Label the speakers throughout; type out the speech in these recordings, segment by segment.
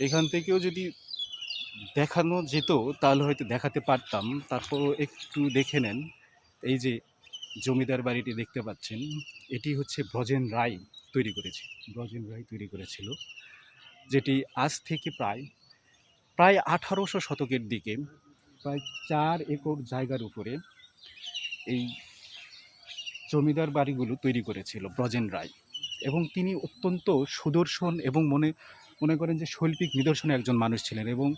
Speaker 1: এখান থেকেও যদি দেখানো যেত, তাহলে হয়তো দেখাতে পারতাম। তারপর একটু দেখে নেন। এই যে জমিদার বাড়িটি দেখতে পাচ্ছেন, এটি হচ্ছে ব্রজেন রায় তৈরি করেছে। ব্রজেন রায় তৈরি করেছিল, যেটি আজ থেকে প্রায় প্রায় আঠারোশো শতকের দিকে, প্রায় চার একর জায়গার উপরে এই জমিদার বাড়িগুলো তৈরি করেছিল ব্রজেন রায়। এবং তিনি অত্যন্ত সুদর্শন এবং মনে মনে করেন যে শৈল্পিক নিদর্শনে একজন মানুষ ছিলেন এবং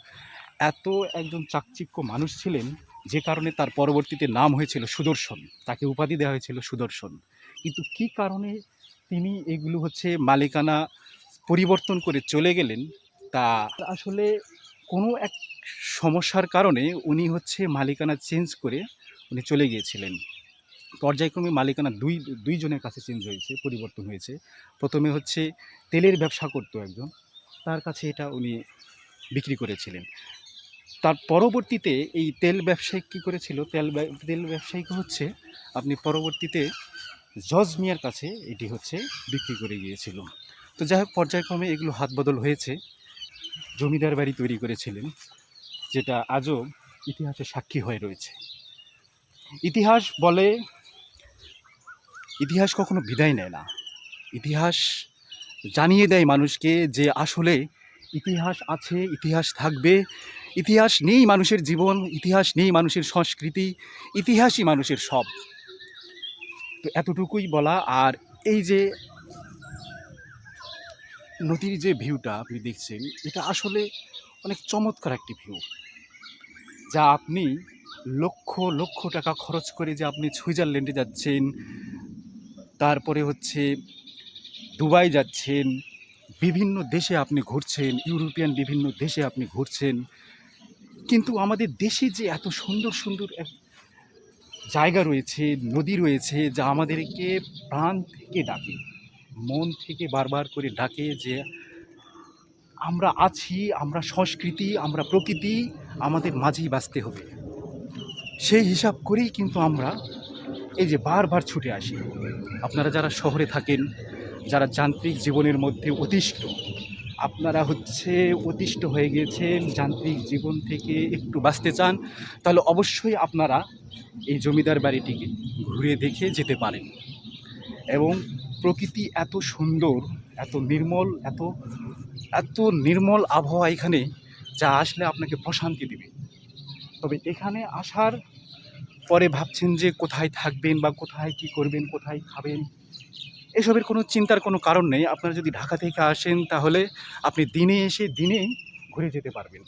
Speaker 1: এত একজন চাকচিক্য মানুষ ছিলেন যে কারণে তার পরবর্তীতে নাম হয়েছিল সুদর্শন। তাকে উপাধি দেওয়া হয়েছিল সুদর্শন। কিন্তু কি কারণে তিনি এগুলো হচ্ছে মালিকানা পরিবর্তন করে চলে গেলেন? তা আসলে কোনো এক সমস্যার কারণে উনি হচ্ছে মালিকানা চেঞ্জ করে উনি চলে গিয়েছিলেন। পর্যায়ক্রমে মালিকানা দুই, দুইজনের কাছে চেঞ্জ হয়েছে, পরিবর্তন হয়েছে। প্রথমে হচ্ছে তেলের ব্যবসা করতো একজন। তার কাছে এটা উনি বিক্রি করেছিলেন। তার পরবর্তীতে এই তেল ব্যবসায়িক কী করেছিল? তেল তেল ব্যবসায়িক হচ্ছে আপনি পরবর্তীতে জজ মিয়ার কাছে এটি হচ্ছে বিক্রি করে গিয়েছিল। তো যাই হোক, পর্যায়ক্রমে এগুলো হাত বদল হয়েছে। জমিদার বাড়ি তৈরি করেছিলেন, যেটা আজও ইতিহাসে সাক্ষী হয়ে রয়েছে। ইতিহাস বলে, ইতিহাস কখনো বিদায় নেয় না। ইতিহাস জানিয়ে দেয় মানুষকে যে আসলে ইতিহাস আছে, ইতিহাস থাকবে। ইতিহাস নেই মানুষের জীবন, ইতিহাস নেই মানুষের সংস্কৃতি, ইতিহাসই মানুষের সব। তো এতটুকুই বলা। আর এই যে নদীর যে ভিউটা আপনি দেখছেন, এটা আসলে অনেক চমৎকার একটি ভিউ। যা আপনি লক্ষ লক্ষ টাকা খরচ করে যে আপনি সুইজারল্যান্ডে যাচ্ছেন, তারপরে হচ্ছে দুবাই যাচ্ছেন, বিভিন্ন দেশে আপনি ঘুরছেন, ইউরোপিয়ান বিভিন্ন দেশে আপনি ঘুরছেন। কিন্তু আমাদের দেশে যে এত সুন্দর সুন্দর এক জায়গা রয়েছে, নদী রয়েছে, যা আমাদেরকে প্রাণ থেকে ডাকে, মন থেকে বারবার করে ডাকে যে আমরা আছি, আমরা সংস্কৃতি, আমরা প্রকৃতি, আমাদের মাঝেই বাঁচতে হবে। সেই হিসাব করেই কিন্তু আমরা এই যে বারবার ছুটে আসি। আপনারা যারা শহরে থাকেন যারা যান্ত্রিক জীবনের মধ্যে অতিষ্ঠ, আপনারা হচ্ছে অতিষ্ঠ হয়ে গিয়েছেন, যান্ত্রিক জীবন থেকে একটু বাঁচতে চান, তাহলে অবশ্যই আপনারা এই জমিদার বাড়িটিকে ঘুরে দেখে যেতে পারেন। এবং প্রকৃতি এত সুন্দর, এত নির্মল, এত এত নির্মল আবহাওয়া এখানে যা আসলে আপনাকে প্রশান্তি দেবে। তবে এখানে আসার পরে ভাবছেন যে কোথায় থাকবেন বা কোথায় কি করবেন, কোথায় খাবেন? এসবের কোনো চিন্তার কোনো কারণ নেই। আপনারা যদি ঢাকা থেকে আসেন তাহলে আপনি দিনে এসে দিনেই ঘুরে যেতে পারবেন।